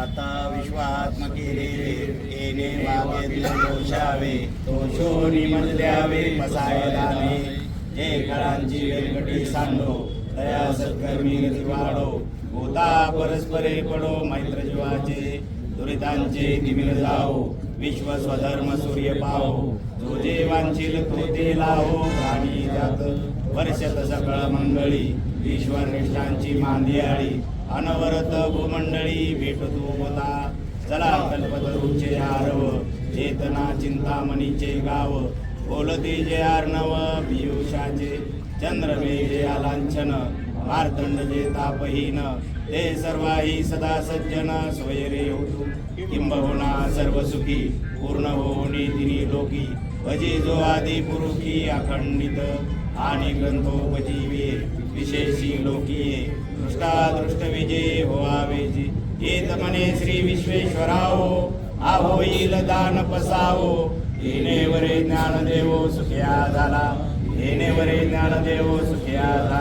आता विश्वात्मकेने वावे दिले दोषावे तो शोनी मजल्यावे पसायला हे कळांची वेलकटी सांडो दया सत्कर्मी गती वाढो होता परस्परे पडो मैत्र जीवाचे दुरितांचे दिमिल जाओ विश्व स्वधर्म सूर्य पाहो जो जे वांछील तो ते लावो प्राणी जात वर्षत सकळ मंगळी ईश्वरनिष्ठांची मांदियाळी अनवरत भूमंडळी भेटतो होता चला कल्पतरूचे आरव चेतना चिंतामणीचे गाव बोलते जे आर्णव पियुषाचे चंद्रमेघे आलांछन मार्तंड जे तापहीन ते सर्वाही सदा सज्जन स्वयरे होतो किंबहुना सर्व सुखी पूर्ण होऊनी तिनी लोकी भजे जो आदी पुरुखी अखंडित आणि ग्रंथोपजीवे विशेषी लोकीये. दृष्टादृष्ट विजय होवावे येत मने श्री विश्वेश्वरावो आहोईल दान पसावो. येणे वरे ज्ञान सुखिया झाला. येणे वरे ज्ञान सुखिया झाला.